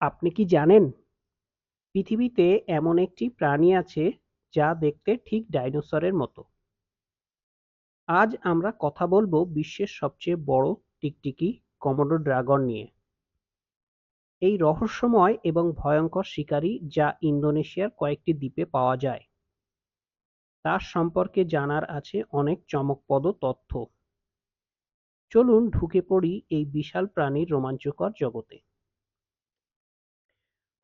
আপনি কি জানেন? পৃথিবীতে এমন একটি প্রাণী আছে যা দেখতে ঠিক ডাইনোসরের মতো। আজ আমরা কথা বলব বিশ্বের সবচেয়ে বড় টিকটিকি কমোডো ড্রাগন নিয়ে। এই রহস্যময় এবং ভয়ঙ্কর শিকারী যা ইন্দোনেশিয়ার কয়েকটি দ্বীপে পাওয়া যায়। তার সম্পর্কে জানার আছে অনেক চমকপ্রদ তথ্য। চলুন ঢুকে পড়ি এই বিশাল প্রাণীর রোমাঞ্চকর জগতে।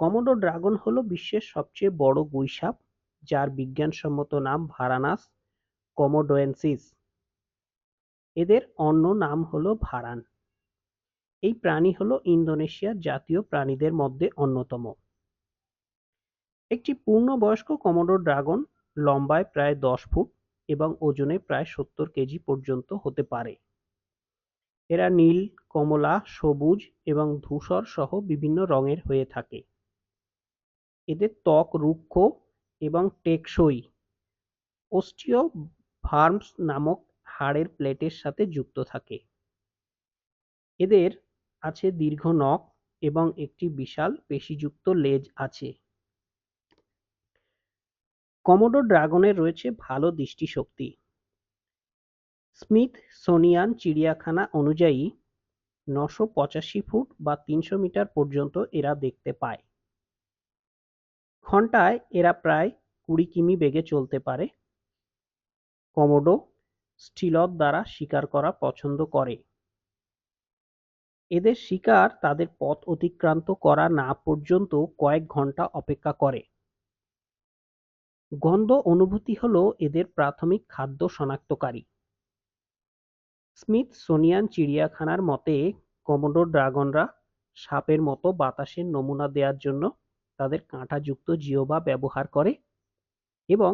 কমোডো ড্রাগন হল বিশ্বের সবচেয়ে বড় গুইসাপ যার বিজ্ঞানসম্মত নাম ভারানাস কমোডোয়েন্সিস। এদের অন্য নাম হল ভারান। এই প্রাণী হল ইন্দোনেশিয়ার জাতীয় প্রাণীদের মধ্যে অন্যতম। একটি পূর্ণবয়স্ক কমোডো ড্রাগন লম্বায় প্রায় দশ ফুট এবং ওজনে প্রায় সত্তর কেজি পর্যন্ত হতে পারে। এরা নীল, কমলা, সবুজ এবং ধূসর সহ বিভিন্ন রঙের হয়ে থাকে। এদের ত্বক রুক্ষ এবং টেকসই। ওস্টিওভার্মস নামক হাড়ের প্লেটের সাথে যুক্ত থাকে। এদের আছে দীর্ঘ নখ এবং একটি বিশাল পেশিযুক্ত লেজ আছে। কমোডো ড্রাগনের রয়েছে ভালো দৃষ্টিশক্তি। স্মিথ সোনিয়ান চিড়িয়াখানা অনুযায়ী নশো পঁচাশি ফুট বা তিনশো মিটার পর্যন্ত এরা দেখতে পায়। ঘন্টায় এরা প্রায় কুড়ি কিমি বেগে চলতে পারে। কমোডো স্টিলথ দ্বারা শিকার করা পছন্দ করে। এদের শিকার তাদের পথ অতিক্রান্ত করা না পর্যন্ত কয়েক ঘণ্টা অপেক্ষা করে। গন্ধ অনুভূতি হল এদের প্রাথমিক খাদ্য শনাক্তকারী। স্মিথসোনিয়ান চিড়িয়াখানার মতে, কমোডো ড্রাগনরা সাপের মতো বাতাসের নমুনা দেওয়ার জন্য তাদের কাঁটাযুক্ত জিহ্বা ব্যবহার করে এবং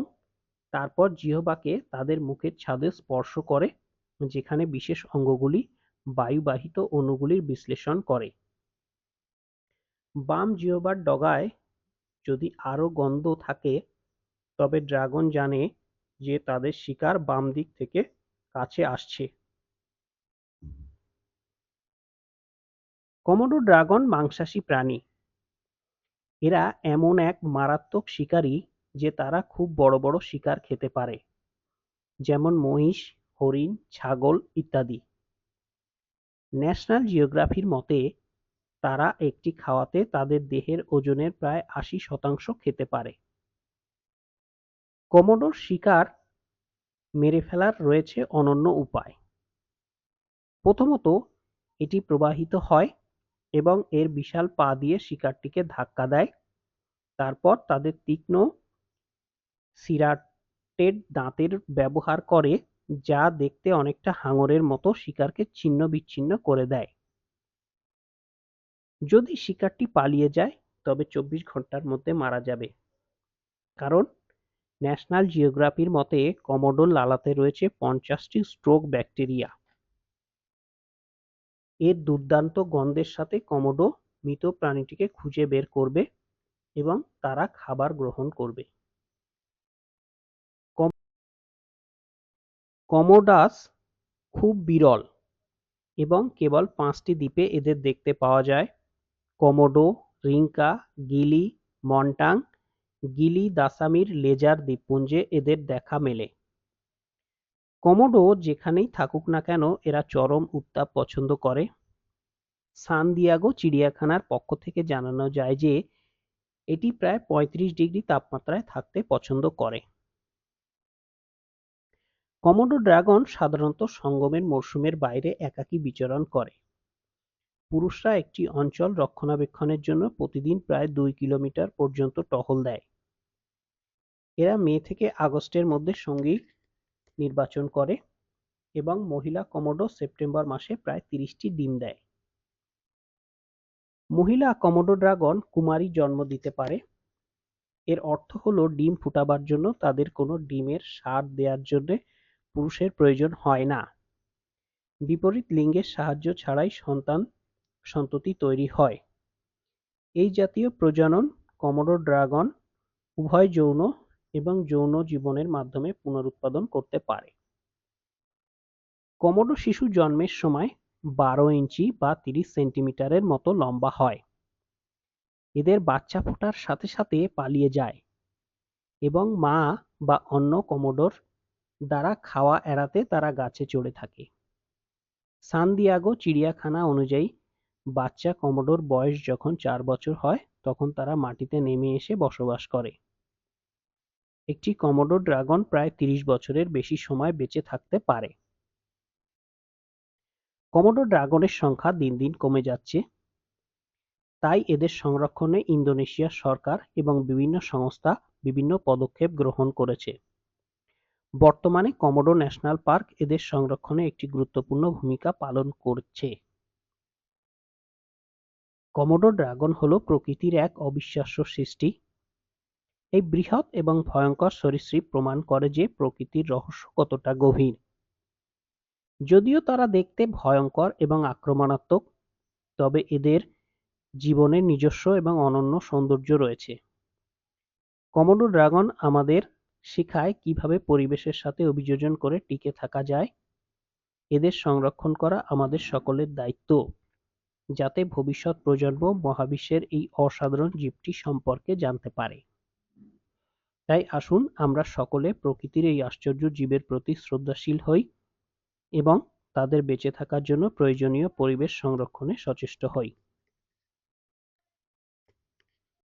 তারপর জিহ্বাকে তাদের মুখের ছাদে স্পর্শ করে, যেখানে বিশেষ অঙ্গগুলি বায়ুবাহিত অণুগুলির বিশ্লেষণ করে। বাম জিহ্বার ডগায় যদি আরও গন্ধ থাকে, তবে ড্রাগন জানে যে তাদের শিকার বাম দিক থেকে কাছে আসছে। কমোডো ড্রাগন মাংসাশী প্রাণী। এরা এমন এক মারাত্মক শিকারী যে তারা খুব বড় বড় শিকার খেতে পারে। যেমন মহিষ, হরিণ, ছাগল ইত্যাদি। ন্যাশনাল জিওগ্রাফির মতে, তারা একটি খাওয়াতে তাদের দেহের ওজনের প্রায় আশি শতাংশ খেতে পারে। কমোডোর শিকার মেরে ফেলার রয়েছে অনন্য উপায়। প্রথমত, এটি প্রবাহিত হয় এবং এর বিশাল পা দিয়ে শিকারটিকে ধাক্কা দেয় তারপর তাদের তীক্ষ্ণ সিরাটেড দাঁতের ব্যবহার করে, যা দেখতে অনেকটা হাঙরের মতো শিকারকে ছিন্ন-বিচ্ছিন্ন করে দেয়। যদি শিকারটি পালিয়ে যায়, তবে চব্বিশ ঘণ্টার মধ্যে মারা যাবে। কারণ ন্যাশনাল জিওগ্রাফির মতে কমোডোর লালাতে রয়েছে পঞ্চাশটি স্ট্রোক ব্যাকটেরিয়া। এর দুর্দান্ত গন্ধের সাথে কমোডো মৃত প্রাণীটিকে খুঁজে বের করবে এবং তারা খাবার গ্রহণ করবে। কমোডাস খুব বিরল এবং কেবল পাঁচটি দ্বীপে এদের দেখতে পাওয়া যায় কমোডো রিঙ্কা গিলি, মন্টাং গিলি দাসামির লেজার দ্বীপপুঞ্জে এদের দেখা মেলে কমোডো যেখানেই থাকুক না কেন, এরা চরম উত্তাপ পছন্দ করে। সান দিয়াগো চিড়িয়াখানার পক্ষ থেকে জানানো যায় যে, এটি প্রায় পঁয়ত্রিশ ডিগ্রি তাপমাত্রায় থাকতে পছন্দ করে। কমোডো ড্রাগন সাধারণত সঙ্গমের মরশুমের বাইরে একাকী বিচরণ করে। পুরুষরা একটি অঞ্চল রক্ষণাবেক্ষণের জন্য প্রতিদিন প্রায় দুই কিলোমিটার পর্যন্ত টহল দেয়। এরা মে থেকে আগস্টের মধ্যে সঙ্গী নির্বাচন করে এবং মহিলা কমোডো সেপ্টেম্বর মাসে প্রায় তিরিশটি ডিম দেয়। মহিলা কমোডো ড্রাগন কুমারী জন্ম দিতে পারে। এর অর্থ হলো ডিম ফুটাবার জন্য তাদের কোনো ডিমের সার দেওয়ার জন্য পুরুষের প্রয়োজন হয় না। বিপরীত লিঙ্গের সাহায্য ছাড়াই সন্তান সন্ততি তৈরি হয়। এই জাতীয় প্রজনন কমোডো ড্রাগন উভয় যৌন এবং যৌন জীবনের মাধ্যমে পুনরুৎপাদন করতে পারে। কমোডো শিশু জন্মের সময় বারো ইঞ্চি বা তিরিশ সেন্টিমিটারের মতো লম্বা হয়। এদের বাচ্চা ফোটার সাথে সাথে পালিয়ে যায় এবং মা বা অন্য কমোডোর দ্বারা খাওয়া এড়াতে তারা গাছে চড়ে থাকে। সান দিয়াগো চিড়িয়াখানা অনুযায়ী বাচ্চা কমোডোর বয়স যখন চার বছর হয়, তখন তারা মাটিতে নেমে এসে বসবাস করে। একটি কমোডো ড্রাগন প্রায় তিরিশ বছরের বেশি সময় বেঁচে থাকতে পারে। কমোডো ড্রাগনের সংখ্যা দিন দিন কমে যাচ্ছে। তাই এদের সংরক্ষণে ইন্দোনেশিয়ার সরকার এবং বিভিন্ন সংস্থা বিভিন্ন পদক্ষেপ গ্রহণ করেছে। বর্তমানে কমোডো ন্যাশনাল পার্ক এদের সংরক্ষণে একটি গুরুত্বপূর্ণ ভূমিকা পালন করছে। কমোডো ড্রাগন হল প্রকৃতির এক অবিশ্বাস্য সৃষ্টি। এই বৃহৎ এবং ভয়ঙ্কর সরীসৃপ প্রমাণ করে যে প্রকৃতির রহস্য কতটা গভীর। যদিও তারা দেখতে ভয়ঙ্কর এবং আক্রমণাত্মক, তবে এদের জীবনের নিজস্ব এবং অনন্য সৌন্দর্য রয়েছে। কমোডো ড্রাগন আমাদের শেখায় কীভাবে পরিবেশের সাথে অভিযোজন করে টিকে থাকা যায়, এদের সংরক্ষণ করা আমাদের সকলের দায়িত্ব, যাতে ভবিষ্যৎ প্রজন্ম মহাবিশ্বের এই অসাধারণ জীবটি সম্পর্কে জানতে পারে। তাই আসুন আমরা সকলে প্রকৃতির এই আশ্চর্য জীবের প্রতি শ্রদ্ধাশীল হই এবং তাদের বেঁচে থাকার জন্য প্রয়োজনীয় পরিবেশ সংরক্ষণে সচেষ্ট হই।